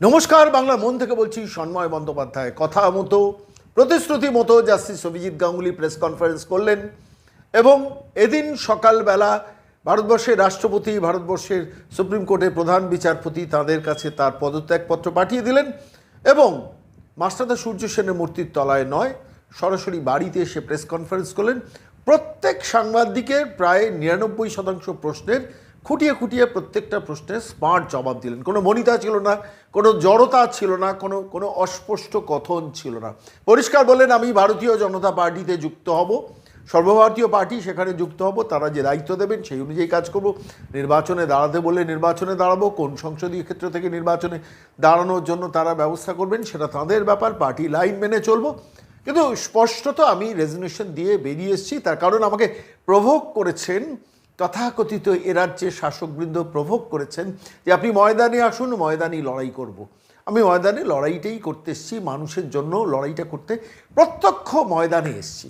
নমস্কার, বাংলা মন থেকে বলছি সন্ময় বন্দ্যোপাধ্যায়। কথা মতো, প্রতিশ্রুতি মতো justice Abhijit Ganguly press conference করলেন এবং এদিন সকালবেলা ভারতবর্ষের রাষ্ট্রপতি, ভারতবর্ষের সুপ্রিম কোর্টের প্রধান বিচারপতি তাদের কাছে তার পদত্যাগপত্র পাঠিয়ে দিলেন এবং মাস্টারদা সূর্য সেনের মূর্তির তলায় নয়, সরাসরি বাড়িতে এসে প্রেস কনফারেন্স করলেন। প্রত্যেক সাংবাদিকের প্রায় নিরানব্বই শতাংশ প্রশ্নের খুঁটিয়ে খুঁটিয়ে প্রত্যেকটা প্রশ্নের স্মার্ট জবাব দিলেন। কোনো মনিতা ছিল না, কোনো জড়তা ছিল না, কোনো কোনো অস্পষ্ট কথন ছিল না। পরিষ্কার বললেন, আমি ভারতীয় জনতা পার্টিতে যুক্ত হব। সর্বভারতীয় পার্টি সেখানে যুক্ত হব, তারা যে দায়িত্ব দেবেন সেই অনুযায়ী কাজ করব। নির্বাচনে দাঁড়াতে বললে নির্বাচনে দাঁড়াবো, কোন সংসদীয় ক্ষেত্র থেকে নির্বাচনে দাঁড়ানোর জন্য তারা ব্যবস্থা করবেন সেটা তাদের ব্যাপার, পার্টি লাইন মেনে চলবো। কিন্তু স্পষ্টত আমি রেজলিউশন দিয়ে বেরিয়ে এসেছি, তার কারণ আমাকে প্রভোগ করেছেন তথাকথিত এ রাজ্যের শাসকবৃন্দ প্রভোগ করেছেন যে আপনি ময়দানে আসুন, ময়দানি লড়াই করব। আমি ময়দানে লড়াইটাই করতে এসেছি, মানুষের জন্য লড়াইটা করতে প্রত্যক্ষ ময়দানে এসেছি।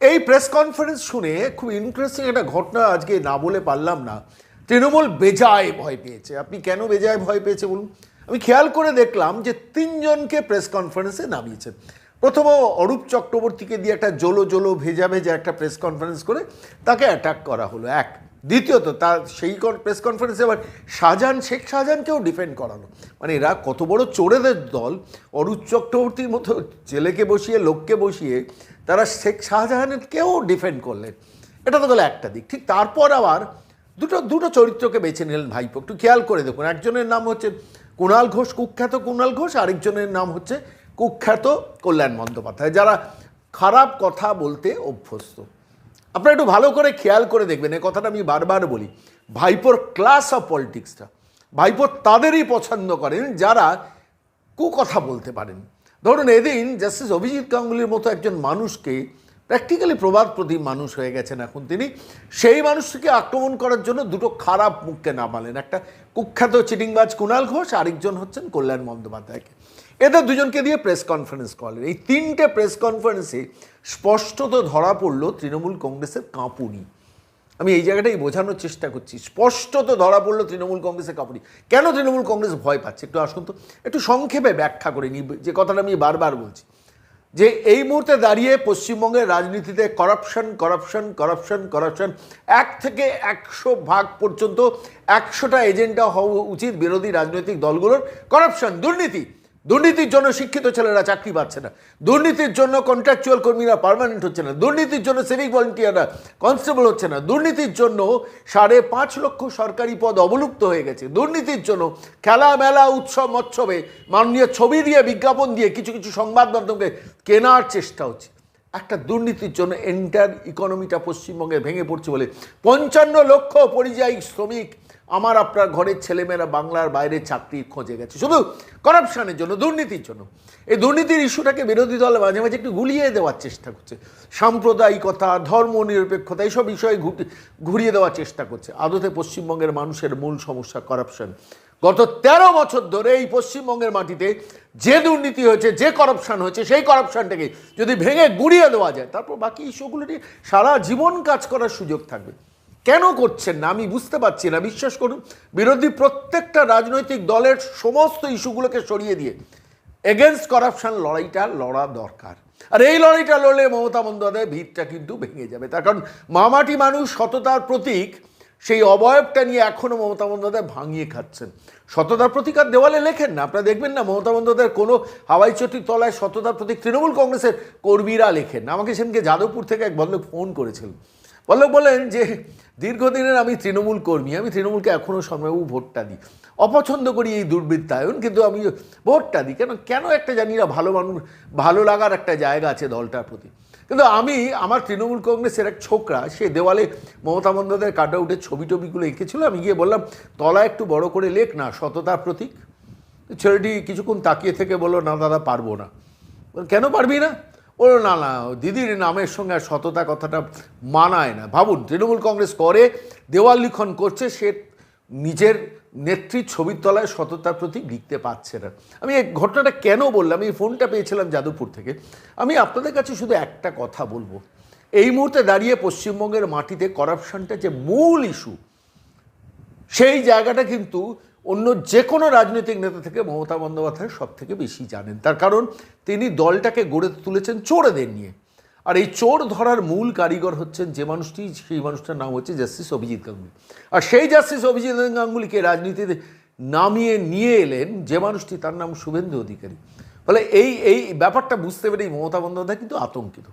এই প্রেস কনফারেন্স শুনে খুব ইন্টারেস্টিং একটা ঘটনা আজকে না বলে পারলাম না। তৃণমূল বেজায় ভয় পেয়েছে। আপনি কেন বেজায় ভয় পেয়েছে বলুন? আমি খেয়াল করে দেখলাম যে তিনজনকে প্রেস কনফারেন্সে নামিয়েছে। প্রথম অরূপ চক্রবর্তীকে দিয়ে একটা জলো জলো ভেজা ভেজা একটা প্রেস কনফারেন্স করে তাকে অ্যাটাক করা হলো, এক। দ্বিতীয়ত, তার সেই প্রেস কনফারেন্সে আবার শাহজাহান, শেখ শাহজাহানকেও ডিফেন্ড করানো মানে এরা কত বড় চোরেদের দল, অরূপ চক্রবর্তীর মতো ছেলেকে বসিয়ে, লোককে বসিয়ে তারা শেখ শাহজাহানেরকেও ডিফেন্ড করলেন। এটা তো গেলো একটা দিক। ঠিক তারপর আবার দুটো দুটো চরিত্রকে বেছে নিলেন ভাইপো। একটু খেয়াল করে দেখুন, একজনের নাম হচ্ছে কুণাল ঘোষ, কুখ্যাত কুণাল ঘোষ, আরেকজনের নাম হচ্ছে কুখ্যাত কল্যাণ বন্দ্যোপাধ্যায়, যারা খারাপ কথা বলতে অভ্যস্ত। আপনারা একটু ভালো করে খেয়াল করে দেখবেন এই কথাটা আমি বারবার বলি, ভাইপোর ক্লাস অফ পলিটিক্সটা ভাইপোর তাদেরই পছন্দ করেন যারা কুকথা বলতে পারেন। ধরুন এদিন জাস্টিস অভিজিৎ গাঙ্গুলির মতো একজন মানুষকে প্র্যাকটিক্যালি প্রবাদ প্রতিম মানুষ হয়ে গেছেন এখন তিনি। সেই মানুষটিকে আক্রমণ করার জন্য দুটো খারাপ মুখকে নামালেন। একটা কুখ্যাত চিটিংবাজ কুণাল ঘোষ, আরেকজন হচ্ছেন কল্যাণ বন্দ্যোপাধ্যায়কে। এদের দুজনকে দিয়ে প্রেস কনফারেন্স করলেন এই তিনটে প্রেস কনফারেন্সে স্পষ্টত ধরা পড়ল তৃণমূল কংগ্রেসের কাঁপুনি। আমি এই জায়গাটাই বোঝানোর চেষ্টা করছি। স্পষ্টত ধরা পড়ল তৃণমূল কংগ্রেসের কাঁপুনি। কেন তৃণমূল কংগ্রেস ভয় পাচ্ছে? একটু আসুন তো। একটু সংক্ষেপে ব্যাখ্যা করে নিই। যে কথাটা আমি বারবার বলছি। যে এই মুহূর্তে দাঁড়িয়ে পশ্চিমবঙ্গের রাজনীতিতে করাপশন করাপশন করাপশন করাপশন এক থেকে একশো ভাগ পর্যন্ত একশোটা এজেন্ডা হওয়া উচিত বিরোধী রাজনৈতিক দলগুলোর করাপশন দুর্নীতি। দুর্নীতির জন্য শিক্ষিত ছেলেরা চাকরি পাচ্ছে না। দুর্নীতির জন্য কন্ট্রাকচুয়াল কর্মীরা পার্মানেন্ট হচ্ছে না। দুর্নীতির জন্য সিভিক ভলেন্টিয়াররা কনস্টেবল হচ্ছে না। দুর্নীতির জন্য সাড়ে পাঁচ লক্ষ সরকারি পদ অবলুপ্ত হয়ে গেছে। দুর্নীতির জন্য খেলা মেলা উৎসব, মৎসবে মাননীয় ছবি দিয়ে, বিজ্ঞাপন দিয়ে কিছু কিছু সংবাদ মাধ্যমকে কেনার চেষ্টা হচ্ছে। একটা দুর্নীতির জন্য এন্টার ইকোনমিটা পশ্চিমবঙ্গে ভেঙে পড়ছে বলে পঞ্চান্ন লক্ষ পরিযায়ী শ্রমিক আমার আপনার ঘরের ছেলেমেয়েরা বাংলার বাইরে চাকরির খোঁজে গেছে। শুধু করাপশনের জন্য, দুর্নীতির জন্য। এই দুর্নীতির ইস্যুটাকে বিরোধী দল মাঝে মাঝে একটু গুলিয়ে দেওয়ার চেষ্টা করছে। সাম্প্রদায়িকতা ধর্ম নিরপেক্ষতা এইসব বিষয়ে ঘুরিয়ে দেওয়ার চেষ্টা করছে। আদতে পশ্চিমবঙ্গের মানুষের মূল সমস্যা করাপশন গত তেরো বছর ধরে এই পশ্চিমবঙ্গের মাটিতে যে দুর্নীতি হয়েছে, যে করাপশন হয়েছে, সেই করাপশনটাকে যদি ভেঙে গুড়িয়ে দেওয়া যায়, তারপর বাকি ইস্যুগুলো নিয়ে সারা জীবন কাজ করার সুযোগ থাকবে। কেন করছেন না? আমি বুঝতে পারছি না। বিশ্বাস করুন, বিরোধী প্রত্যেকটা রাজনৈতিক দলের সমস্ত ইস্যুগুলোকে সরিয়ে দিয়ে এগেনস্ট করাপশন লড়াইটা লড়া দরকার। আর এই লড়াইটা লড়লে মমতা বন্দ্যোপাধ্যায় ভিড়টা কিন্তু ভেঙে যাবে। তার কারণ মামাটি মানুষ সততার প্রতীক, সেই অবয়বটা নিয়ে এখনও মমতা বন্দ্যোপাধ্যায় ভাঙিয়ে খাচ্ছেন। সততার প্রতীক আর দেওয়ালে লেখেন না। আপনারা দেখবেন না মমতা বন্দ্যোপাধ্যায়ের কোনো হাওয়াই চটির তলায় সততার প্রতীক তৃণমূল কংগ্রেসের কর্মীরা লেখেন না। আমাকে সেদিনকে যাদবপুর থেকে এক ভদ্রলোক ফোন করেছিলেন বল্লভ বলেন যে, দীর্ঘদিনের আমি তৃণমূল কর্মী, আমি তৃণমূলকে এখনও সময়ও ভোটটা দিই। অপছন্দ করি এই দুর্বৃত্তায়ন, কিন্তু আমি ভোটটা দিই। কেন কেন একটা জানি না, ভালো মানুষ, ভালো লাগার একটা জায়গা আছে দলটার প্রতি। কিন্তু আমি, আমার তৃণমূল কংগ্রেসের এক ছোকরা, সে দেওয়ালে মমতা বন্দ্যোপাধ্যায়ের কাটা উঠে ছবি টবিগুলো এঁকেছিল। আমি গিয়ে বললাম তলা একটু বড় করে লেখ না, সততার প্রতীক। ছেলেটি কিছুক্ষণ তাকিয়ে থেকে বলল, না দাদা, পারব না। কেন পারবি না? বলল না না দিদির নামের সঙ্গে সততা কথাটা মানায় না। ভাবুন, তৃণমূল কংগ্রেস করে দেওয়াল লিখন করছে, সে নিজের নেত্রীর ছবির তলায় সততার প্রতি লিখতে পারছে না। আমি এই ঘটনাটা কেন বললাম? এই ফোনটা পেয়েছিলাম যাদবপুর থেকে। আমি আপনাদের কাছে শুধু একটা কথা বলব। এই মুহূর্তে দাঁড়িয়ে পশ্চিমবঙ্গের মাটিতে করাপশনটা যে মূল ইস্যু সেই জায়গাটা কিন্তু অন্য যে কোনো রাজনৈতিক নেতা থেকে মমতা বন্দ্যোপাধ্যায় সব থেকে বেশি জানেন। তার কারণ, তিনি দলটাকে গড়ে তুলেছেন চোরদের নিয়ে। আর এই চোর ধরার মূল কারিগর হচ্ছেন যে মানুষটি, সেই মানুষটার নাম হচ্ছে জাস্টিস অভিজিৎ গাঙ্গুলি। আর সেই জাস্টিস অভিজিৎ গাঙ্গুলিকে রাজনীতিতে নামিয়ে নিয়ে এলেন যে মানুষটি, তার নাম শুভেন্দু অধিকারী। ফলে এই এই ব্যাপারটা বুঝতে পেরেই মমতা বন্দ্যোপাধ্যায় কিন্তু আতঙ্কিত।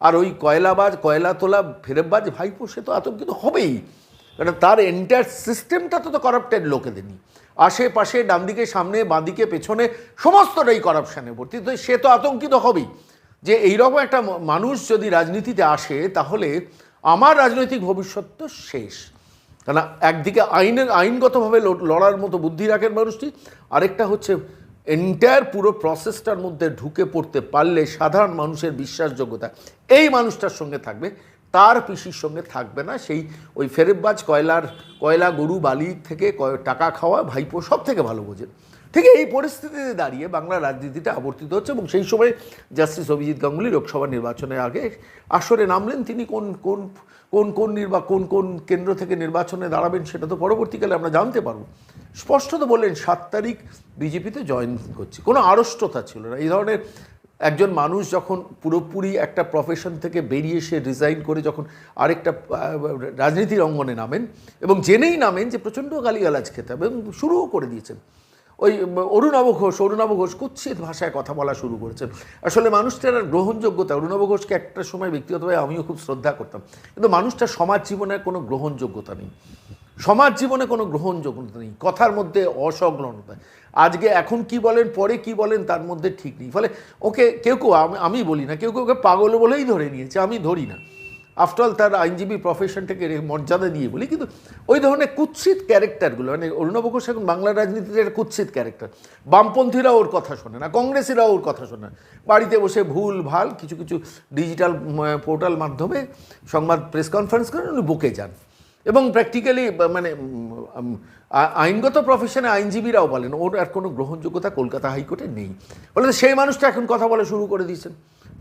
আর ওই কয়লাবাজ কয়লা তোলা ফেরেববাজ ভাইপো, সে তো আতঙ্কিত হবেই। কারণ তার এন্টায়ার সিস্টেমটা তো তো করাপ্টেড লোকেদের নিয়ে। আশেপাশে ডান দিকে সামনে, বাঁদিকে, পেছনে, সমস্তটাই করাপশানে ভর্তি। তো সে তো আতঙ্কিত হবেই যে এইরকম একটা মানুষ যদি রাজনীতিতে আসে, তাহলে আমার রাজনৈতিক ভবিষ্যৎ তো শেষ। কেন একদিকে আইনের, আইনগতভাবে লড়ার মতো বুদ্ধি রাখেন মানুষটি, আরেকটা হচ্ছে এন্টায়ার পুরো প্রসেসটার মধ্যে ঢুকে পড়তে পারলে সাধারণ মানুষের বিশ্বাসযোগ্যতা, এই মানুষটার সঙ্গে থাকবে তার পিসির সঙ্গে থাকবে না। সেই ওই ফেরেববাজ, কয়লার, কয়লা, গরু, বালি থেকে টাকা খাওয়া, ভাইপো সব থেকে ভালো বোঝে। ঠিক এই পরিস্থিতিতে দাঁড়িয়ে বাংলা রাজনীতিটা আবর্তিত হচ্ছে এবং সেই সময় জাস্টিস অভিজিৎ গাঙ্গুলি লোকসভা নির্বাচনের আগে আসরে নামলেন। তিনি কোন কোন কোন কোন নির্বা, কোন কোন কেন্দ্র থেকে নির্বাচনে দাঁড়াবেন সেটা তো পরবর্তীকালে আমরা জানতে পারব। স্পষ্টত বললেন, সাত তারিখ বিজেপিতে জয়েন করছি। কোনো আড়ষ্টতা ছিল না। এই ধরনের একজন মানুষ যখন পুরোপুরি একটা প্রফেশন থেকে বেরিয়ে এসে রিজাইন করে যখন আরেকটা রাজনীতির অঙ্গনে নামেন এবং জেনেই নামেন যে প্রচণ্ড গালিগালাজ খেতে হবে এবং শুরুও করে দিয়েছেন। ওই অরুণাভ ঘোষ অরুণাভ ঘোষ কুৎসিত ভাষায় কথা বলা শুরু করেছেন। আসলে মানুষটার গ্রহণযোগ্যতা অরুণাভ ঘোষকে একটা সময় ব্যক্তিগতভাবে আমিও খুব শ্রদ্ধা করতাম। কিন্তু মানুষটার সমাজ জীবনের কোনো গ্রহণযোগ্যতা নেই। সমাজ জীবনে কোনো গ্রহণযোগ্যতা নেই, কথার মধ্যে অসংলগ্নতা। আজকে এখন কি বলেন, পরে কি বলেন, তার মধ্যে ঠিক নেই। ফলে ওকে কেউ কেউ, আমি- বলি না, কেউ কেউ ওকে পাগল বলেই ধরে নিয়েছে, আমি ধরি না। আফটারঅল তার আইনজীবী প্রফেশনটাকে মর্যাদা দিয়ে বলি, কিন্তু ওই ধরনের কুৎসিত ক্যারেক্টারগুলো মানে অরুণাভ ঘোষ এখন বাংলা রাজনীতিতে একটা কুৎসিত ক্যারেক্টার বামপন্থীরা ওর কথা শোনে না, কংগ্রেসিরাও ওর কথা শোনে না। বাড়িতে বসে ভুল, ভালো, কিছু কিছু ডিজিটাল পোর্টাল মাধ্যমে সংবাদ প্রেস কনফারেন্স করেন, উনি বকে যান। এবং প্র্যাকটিক্যালি মানে আইনগত প্রফেশনে আইনজীবীরাও বলেন, ওর আর কোনো গ্রহণযোগ্যতা কলকাতা হাইকোর্টে নেই। বলে সেই মানুষটা এখন কথা বলা শুরু করে দিয়েছেন।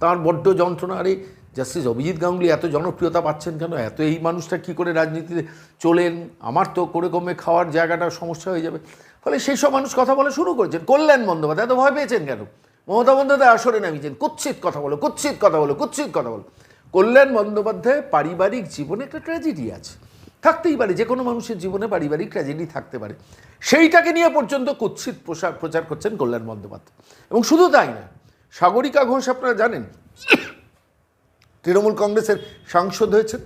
তার বড্ড যন্ত্রণা, আরে জাস্টিস অভিজিৎ গাঙ্গুলি এত জনপ্রিয়তা পাচ্ছেন কেন? এত এই মানুষটা কি করে রাজনীতিতে চলেন? আমার তো করে কমে খাওয়ার জায়গাটা সমস্যা হয়ে যাবে। ফলে সেই সব মানুষ কথা বলা শুরু করেছেন। কল্যাণ বন্দ্যোপাধ্যায়, এত ভয় পেয়েছেন কেন? মমতা বন্দ্যোপাধ্যায় আসরে নামিয়েছেন। কুৎসিত কথা বলো, কুৎসিত কথা বলো, কুৎসিত কথা বলো। কল্যাণ বন্দ্যোপাধ্যায় পারিবারিক জীবনে একটা ট্র্যাজেডি আছে। থাকতেই পারে, যে কোনো মানুষের জীবনে পারিবারিক ট্র্যাজেডি থাকতে পারে। সেইটাকে নিয়ে পর্যন্ত কুৎসিত প্রসার, প্রচার করছেন কল্যাণ বন্দ্যোপাধ্যায়। এবং শুধু তাই না সাগরিকা ঘোষ আপনারা জানেন, তৃণমূল কংগ্রেসের সাংসদ হয়েছেন,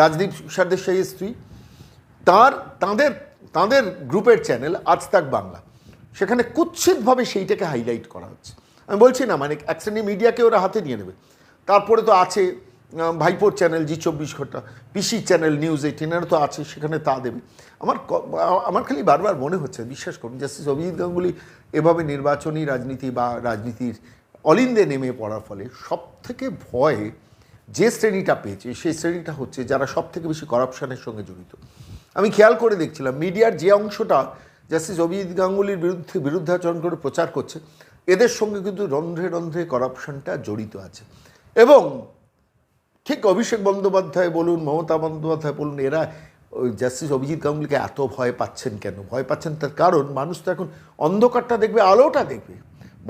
রাজদীপ সরদেশাইয়ের স্ত্রী। তার, তাদের তাদের গ্রুপের চ্যানেল আজ তাক বাংলা। সেখানে কুৎসিতভাবে সেইটাকে হাইলাইট করা হচ্ছে। আমি বলছি না মানে এক শ্রেণি মিডিয়াকে ওরা হাতে নিয়ে নেবে। তারপরে তো আছে ভাইপোর চ্যানেল জি চব্বিশ ঘণ্টা, পিসি চ্যানেল নিউজ এইটিনের তো আছে, সেখানে তা দেবে। আমার আমার খালি বারবার মনে হচ্ছে, বিশ্বাস করুন, জাস্টিস অভিজিৎ গাঙ্গুলি এভাবে নির্বাচনী রাজনীতি বা রাজনীতির অলিন্দে নেমে পড়ার ফলে সব থেকে ভয়ে যে শ্রেণীটা পেয়েছে, সেই শ্রেণীটা হচ্ছে যারা সব থেকে বেশি করাপশনের সঙ্গে জড়িত। আমি খেয়াল করে দেখছিলাম, মিডিয়ার যে অংশটা জাস্টিস অভিজিৎ গাঙ্গুলির বিরুদ্ধে বিরুদ্ধাচরণ করে প্রচার করছে, এদের সঙ্গে কিন্তু রন্ধ্রে রন্ধ্রে করাপশনটা জড়িত আছে। এবং ঠিক অভিষেক বন্দ্যোপাধ্যায় বলুন, মমতা বন্দ্যোপাধ্যায় বলুন, এরা ওই জাস্টিস অভিজিৎ গাঙ্গুলিকে এত ভয় পাচ্ছেন কেন? ভয় পাচ্ছেন তার কারণ মানুষ তো এখন অন্ধকারটা দেখবে, আলোটা দেখবে।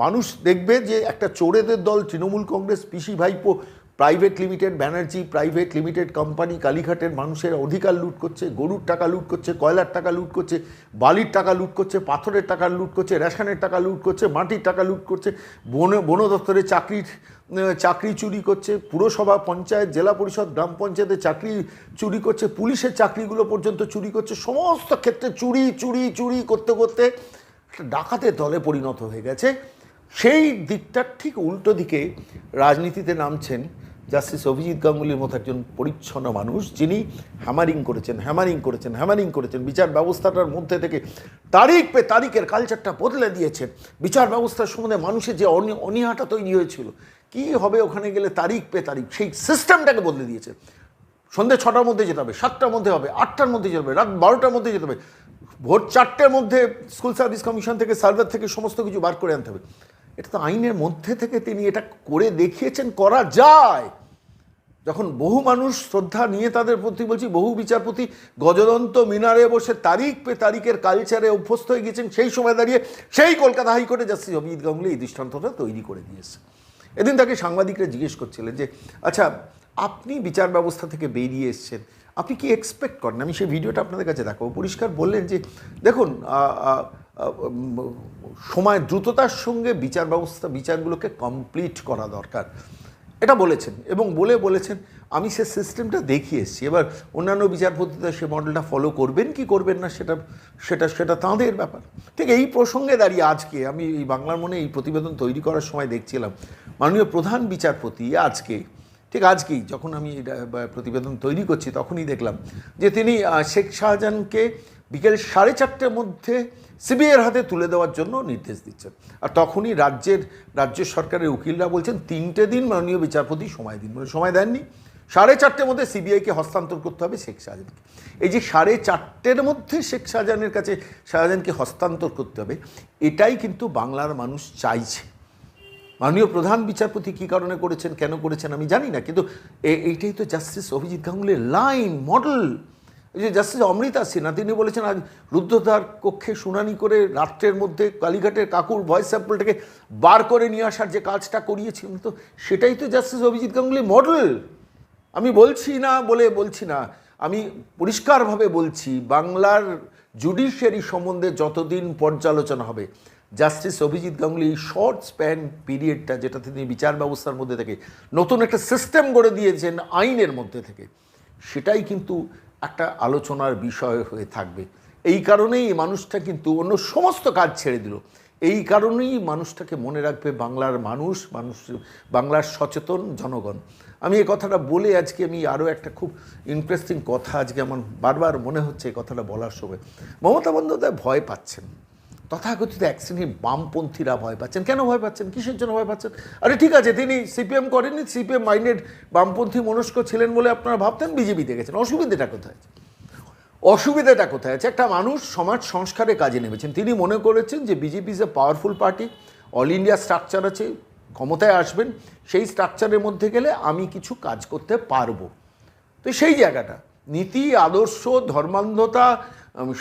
মানুষ দেখবে যে একটা চোরেদের দল, তৃণমূল কংগ্রেস, পিসি ভাইপো private limited Banerjee private limited company কালীঘাটের মানুষের অধিকার লুট করছে, গরুর টাকা লুট করছে, কয়লার টাকা লুট করছে, বালির টাকা লুট করছে, পাথরের টাকা লুট করছে, রেশনের টাকা লুট করছে, মাটির টাকা লুট করছে, বন বন দপ্তরে চাকরির চাকরি চুরি করছে, পুরসভা, পঞ্চায়েত, জেলা পরিষদ, গ্রাম পঞ্চায়েতে চাকরি চুরি করছে, পুলিশের চাকরিগুলো পর্যন্ত চুরি করছে, সমস্ত ক্ষেত্রে চুরি চুরি চুরি করতে করতে ডাকাতের দলে পরিণত হয়ে গেছে। সেই দিকটার ঠিক উল্টো দিকে রাজনীতিতে নামছেন জাস্টিস অভিজিৎ গাঙ্গুলির মতো একজন পরিচ্ছন্ন মানুষ, যিনি হ্যামারিং করেছেন হ্যামারিং করেছেন হ্যামারিং করেছেন। বিচার ব্যবস্থাটার মধ্যে থেকে তারিখ পে তারিখের কালচারটা বদলে দিয়েছেন। বিচার ব্যবস্থার সম্বন্ধে মানুষের যে অনি- অনীহাটা তৈরি হয়েছিল, কি হবে ওখানে গেলে তারিখ পে তারিখ? সেই সিস্টেমটাকে বদলে দিয়েছে। সন্ধে ছটার মধ্যে যেতে হবে, সাতটার মধ্যে হবে, আটটার মধ্যে যেতে হবে, রাত বারোটার মধ্যে যেতে হবে, ভোর চারটের মধ্যে স্কুল সার্ভিস কমিশন থেকে সার্ভার থেকে সমস্ত কিছু বার করে আনতে হবে। এটা তো আইনের মধ্যে থেকে তিনি এটা করে দেখিয়েছেন, করা যায়। যখন বহু মানুষ শ্রদ্ধা নিয়ে তাদের প্রতি বলছি, বহু বিচারপতি গজদন্ত মিনারে বসে তারিখ পে তারিখের কালচারে অভ্যস্ত হয়ে গেছেন সেই সময় দাঁড়িয়ে সেই কলকাতা হাইকোর্টে জাস্টিস অভিজিৎ গাঙ্গুলি এই দৃষ্টান্তটা তৈরি করে দিয়েছে এদিন তাকে সাংবাদিকরা জিজ্ঞেস করছিলেন যে আচ্ছা আপনি বিচার ব্যবস্থা থেকে বেরিয়ে এসছেন, আপনি কি এক্সপেক্ট করেন? আমি সেই ভিডিওটা আপনাদের কাছে দেখাবো। পরিষ্কার বললেন যে, দেখুন সময় দ্রুততার সঙ্গে বিচার ব্যবস্থা, বিচারগুলোকে কমপ্লিট করা দরকার। এটা বলেছেন এবং বলে বলেছেন, আমি সে সিস্টেমটা দেখিয়ে এসেছি। এবার অন্যান্য বিচারপতিরা সে মডেলটা ফলো করবেন কি করবেন না সেটা সেটা সেটা তাঁদের ব্যাপার। ঠিক এই প্রসঙ্গে দাঁড়িয়ে আজকে আমি এই বাংলার মনে এই প্রতিবেদন তৈরি করার সময় দেখছিলাম, মাননীয় প্রধান বিচারপতি আজকে, ঠিক আজকেই যখন আমি এটা প্রতিবেদন তৈরি করছি তখনই দেখলাম যে তিনি শেখ শাহজাহানকে বিকেল সাড়ে চারটের মধ্যে সিবিআইয়ের হাতে তুলে দেওয়ার জন্য নির্দেশ দিচ্ছেন। আর তখনই রাজ্যের, রাজ্য সরকারের উকিলরা বলছেন, তিনটে দিন মাননীয় বিচারপতি সময় দিন মানে সময় দেননি। সাড়ে চারটের মধ্যে সিবিআইকে হস্তান্তর করতে হবে শেখ শাহজাহানকে। এই যে সাড়ে চারটের মধ্যে শেখ শাহজাহানের কাছে শাহজাহানকে হস্তান্তর করতে হবে, এটাই কিন্তু বাংলার মানুষ চাইছে। মাননীয় প্রধান বিচারপতি কী কারণে করেছেন, কেন করেছেন আমি জানি না, কিন্তু এইটাই তো জাস্টিস অভিজিৎ গাঙ্গুলির লাইন মডেল যে জাস্টিস অমৃতা সিনহা তিনি বলেছেন আজ রুদ্ধদ্বার কক্ষে শুনানি করে রাত্রের মধ্যে কালীঘাটের কাকুর ভয়েস স্যাম্পলটাকে বার করে নিয়ে আসার যে কাজটা করিয়েছিলেন তো সেটাই তো জাস্টিস অভিজিৎ গাঙ্গুলি মডেল আমি বলছি না বলে বলছি না, আমি পরিষ্কারভাবে বলছি, বাংলার জুডিশিয়ারি সম্বন্ধে যতদিন পর্যালোচনা হবে, justice Abhijit Ganguly short span পিরিয়ডটা যেটা তিনি বিচার ব্যবস্থার মধ্যে থেকে নতুন একটা সিস্টেম গড়ে দিয়েছেন আইনের মধ্যে থেকে, সেটাই কিন্তু একটা আলোচনার বিষয় হয়ে থাকবে। এই কারণেই এই মানুষটা কিন্তু অন্য সমস্ত কাজ ছেড়ে দিল। এই কারণেই মানুষটাকে মনে রাখবে বাংলার মানুষ মানুষ, বাংলার সচেতন জনগণ। আমি এই কথাটা বলে আজকে আমি আরও একটা খুব ইন্টারেস্টিং কথা আজকে আমার বারবার মনে হচ্ছে এই কথাটা বলার সময়। মমতা বন্দ্যোপাধ্যায় ভয় পাচ্ছেন। তথাকথিত এক শ্রেণির বামপন্থীরা ভয় পাচ্ছেন। কেন ভয় পাচ্ছেন? কিসের জন্য ভয় পাচ্ছেন? আরে ঠিক আছে, তিনি সিপিএম করেননি সিপিএম মাইন্ডেড বামপন্থী মনস্ক ছিলেন বলে আপনারা ভাবতেন বিজেপিতে গেছেন অসুবিধাটা কোথায় অসুবিধাটা কোথায় আছে? একটা মানুষ সমাজ সংস্কারে কাজে নেমেছেন। তিনি মনে করেছেন যে BJP is a powerful party all India structure আছে, ক্ষমতায় আসবেন, সেই স্ট্রাকচারের মধ্যে গেলে আমি কিছু কাজ করতে পারব। তো সেই জায়গাটা, নীতি, আদর্শ, ধর্মান্ধতা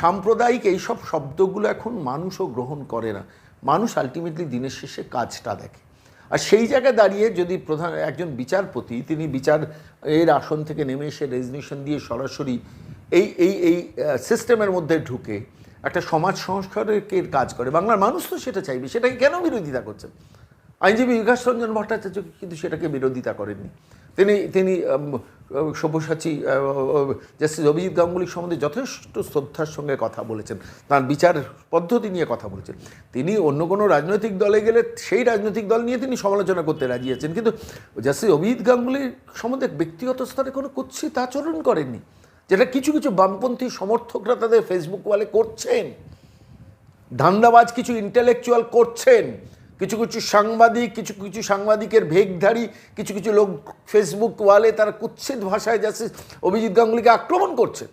সাম্প্রদায়িক এইসব শব্দগুলো এখন মানুষও গ্রহণ করে না। মানুষ আলটিমেটলি দিনের শেষে কাজটা দেখে। আর সেই জায়গায় দাঁড়িয়ে যদি প্রধান একজন বিচারপতি, তিনি বিচার এর আসন থেকে নেমে এসে রেজলিউশন দিয়ে সরাসরি এই এই এই সিস্টেমের মধ্যে ঢুকে একটা সমাজ সংস্কারের কাজ করে। বাংলার মানুষ তো সেটা চাইবে, সেটাকে কেন বিরোধিতা করছেন আইনজীবী বিকাশ রঞ্জন ভট্টাচার্য কিন্তু সেটাকে বিরোধিতা করেননি। তিনি তিনি সব্যসাচী জাস্টিস অভিজিৎ গাঙ্গুলির সম্বন্ধে যথেষ্ট শ্রদ্ধার সঙ্গে কথা বলেছেন। তার বিচার পদ্ধতি নিয়ে কথা বলেছেন। তিনি অন্য কোনো রাজনৈতিক দলে গেলে সেই রাজনৈতিক দল নিয়ে তিনি সমালোচনা করতে রাজি আছেন। কিন্তু জাস্টিস অভিজিৎ গাঙ্গুলির সম্বন্ধে ব্যক্তিগত স্তরে কোনো কুৎসিত আচরণ করেননি, যেটা কিছু কিছু বামপন্থী সমর্থকরা তাদের ফেসবুক ওয়ালে করছেন। ধান্দাবাজ কিছু ইন্টেলেকচুয়াল করছেন। কিছু কিছু সাংবাদিক, কিছু কিছু সাংবাদিকের ভেগধারী কিছু কিছু লোক ফেসবুক ওয়ালে তারা কুৎসিত ভাষায় যাচ্ছে, অভিজিৎ গাঙ্গুলিকে আক্রমণ করছেন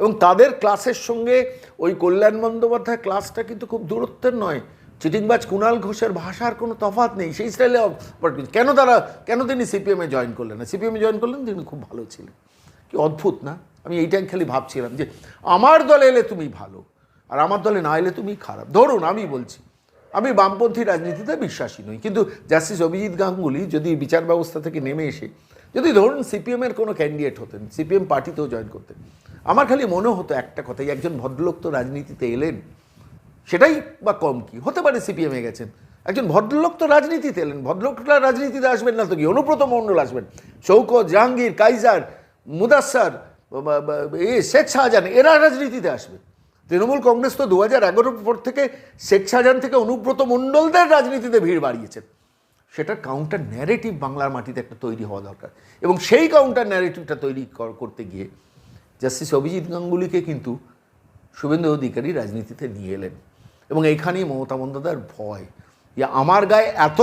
এবং তাদের ক্লাসের সঙ্গে ওই কল্যাণ বন্দ্যোপাধ্যায় ক্লাসটা কিন্তু খুব দূরত্বের নয়। চিটিংবাজ কুণাল ঘোষের ভাষার কোনো তফাৎ নেই, সেই স্টাইলে কেন তারা, কেন তিনি সিপিএমে জয়েন করলেন না? সিপিএমে জয়েন করলেন তিনি খুব ভালো ছিলেন। কি অদ্ভুত, না? আমি এইটাই খালি ভাবছিলাম যে, আমার দলে এলে তুমি ভালো, আর আমার দলে না এলে তুমি খারাপ। ধরুন আমি বলছি আমি বামপন্থী রাজনীতিতে বিশ্বাসী নই। কিন্তু জাস্টিস অভিজিৎ গাঙ্গুলি যদি বিচার ব্যবস্থা থেকে নেমে এসে, যদি ধরুন সিপিএমের কোনো ক্যান্ডিডেট হতেন, সিপিএম পার্টিতেও জয়েন করতেন, আমার খালি মনে হতো একটা কথাই একজন ভদ্রলোক তো রাজনীতিতে এলেন, সেটাই বা কম কি? হতে পারে সিপিএমে গেছেন। একজন ভদ্রলোক তো রাজনীতিতে এলেন, ভদ্রলোকরা রাজনীতিতে আসবেন না তো কি? অনুব্রত মণ্ডল আসবেন, শৌকত, জাহাঙ্গীর, কাইজার বা- এ শেখ শাহজাহান এরা রাজনীতিতে আসবে। তৃণমূল কংগ্রেস তো দু হাজার এগারোর পর থেকে শেখ শাহজাহান থেকে অনুব্রত মণ্ডলদের রাজনীতিতে ভিড় বাড়িয়েছেন। সেটার কাউন্টার ন্যারেটিভ বাংলার মাটিতে একটা তৈরি হওয়া দরকার। এবং সেই কাউন্টার ন্যারেটিভটা তৈরি কর- করতে গিয়ে জাস্টিস অভিজিৎ গাঙ্গুলিকে কিন্তু শুভেন্দু অধিকারী রাজনীতিতে নিয়ে এলেন। এবং এইখানেই মমতা বন্দ্যোপাধ্যায়ের ভয় যে আমার গায়ে এত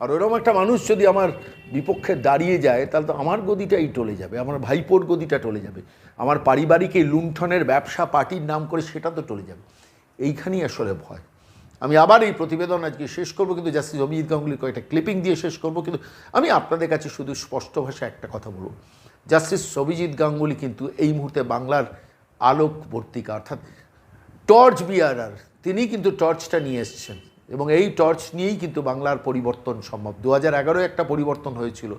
আর ওরকম একটা মানুষ যদি আমার বিপক্ষে দাঁড়িয়ে যায়, তাহলে তো আমার গদিটাই টলে যাবে, আমার ভাইপোর গদিটা টলে যাবে, আমার পারিবারিক এই লুণ্ঠনের ব্যবসা পার্টির নাম করে সেটা তো টলে যাবে। এইখানেই আসলে ভয়। আমি আবার এই প্রতিবেদন আজকে শেষ করব, কিন্তু জাস্টিস অভিজিৎ গাঙ্গুলির কয়েকটা ক্লিপিং দিয়ে শেষ করব, কিন্তু আমি আপনাদের কাছে শুধু স্পষ্ট ভাষায় একটা কথা বলব। জাস্টিস অভিজিৎ গাঙ্গুলি কিন্তু এই মুহূর্তে বাংলার আলোকবর্তিকা, অর্থাৎ টর্চ বিয়ারার তিনি কিন্তু টর্চটা নিয়ে এসছেন। এবং এই টর্চ নিয়েই কিন্তু বাংলার পরিবর্তন সম্ভব। দু হাজার একটা পরিবর্তন হয়েছিল,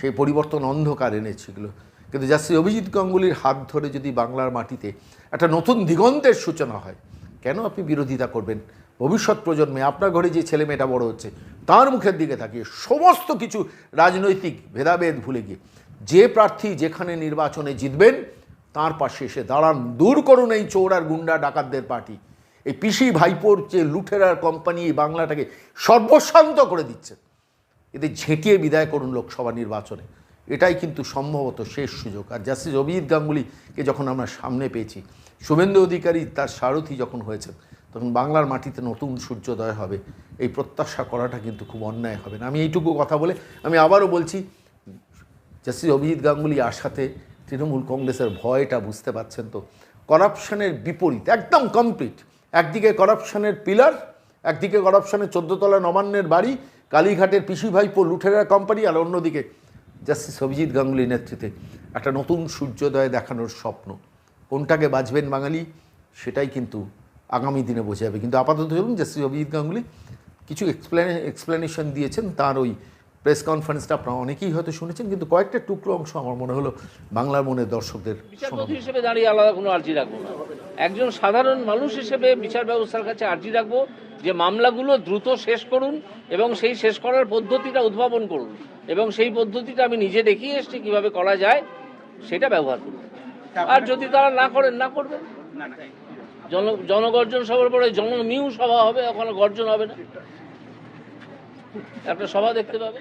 সেই পরিবর্তন অন্ধকার এনেছিল। কিন্তু জাস্টিস অভিজিৎ গাঙ্গুলির হাত ধরে যদি বাংলার মাটিতে একটা নতুন দিগন্তের সূচনা হয়, কেন আপনি বিরোধিতা করবেন? ভবিষ্যৎ প্রজন্মে আপনার ঘরে যে ছেলে মেয়েটা বড় হচ্ছে, তার মুখের দিকে তাকিয়ে সমস্ত কিছু রাজনৈতিক ভেদাভেদ ভুলে গিয়ে, যে প্রার্থী যেখানে নির্বাচনে জিতবেন, তার পাশে এসে দাঁড়ান। দূর করুন এই চোর আর গুন্ডা ডাকাতদের পার্টি। এই পিসি ভাইপোর যে লুঠেরার কোম্পানি এই বাংলাটাকে সর্বশান্ত করে দিচ্ছে। এদের ঝেঁটিয়ে বিদায় করুন লোকসভা নির্বাচনে। এটাই কিন্তু সম্ভবত শেষ সুযোগ। আর জাস্টিস অভিজিৎ গাঙ্গুলিকে যখন আমরা সামনে পেয়েছি, শুভেন্দু অধিকারী তার সারথি যখন হয়েছে তখন বাংলার মাটিতে নতুন সূর্যোদয় হবে। এই প্রত্যাশা করাটা কিন্তু খুব অন্যায় হবে না। আমি এইটুকু কথা বলে আমি আবারও বলছি, জাস্টিস অভিজিৎ গাঙ্গুলি আসাতে তৃণমূল কংগ্রেসের ভয়টা বুঝতে পারছেন তো? করাপশনের বিপরীত, একদম কমপ্লিট একদিকে করাপশনের পিলার, একদিকে করাপশনের চোদ্দতলা নবান্নের বাড়ি, কালীঘাটের পিসি ভাইপো লুঠেরা কোম্পানি, আর অন্যদিকে জাস্টিস অভিজিৎ গাঙ্গুলির নেতৃত্বে একটা নতুন সূর্যোদয় দেখানোর স্বপ্ন। কোনটাকে বাঁচবেন বাঙালি, সেটাই কিন্তু আগামী দিনে বোঝা যাবে। কিন্তু আপাতত চলুন, জাস্টিস অভিজিৎ গাঙ্গুলি কিছু এক্সপ্লেনে এক্সপ্লেনেশন দিয়েছেন তার ওই প্রেস কনফারেন্সটা আপনারা অনেকেই হয়তো শুনেছেন, কিন্তু কয়েকটা টুকরো অংশ আমার মনে হলো বাংলার মনে দর্শকদের বিচারপতি হিসেবে দাঁড়িয়ে আলাদা কোনো আর্জি রাখব না। একজন সাধারণ মানুষ হিসেবে বিচার ব্যবস্থার কাছে আর্জি রাখব যে মামলাগুলো দ্রুত শেষ করুন এবং সেই শেষ করার পদ্ধতিটা উদ্ভাবন করুন এবং সেই পদ্ধতিটা আমি নিজে দেখিয়ে এসেছি কীভাবে করা যায় সেটা ব্যবহার করুন। আর যদি তারা না করেন, না করবেন? জন, জনগর্জন সভার পরে জনমিউ সভা হবে, ওখানে গর্জন হবে না? একটা সভা দেখতে পাবে?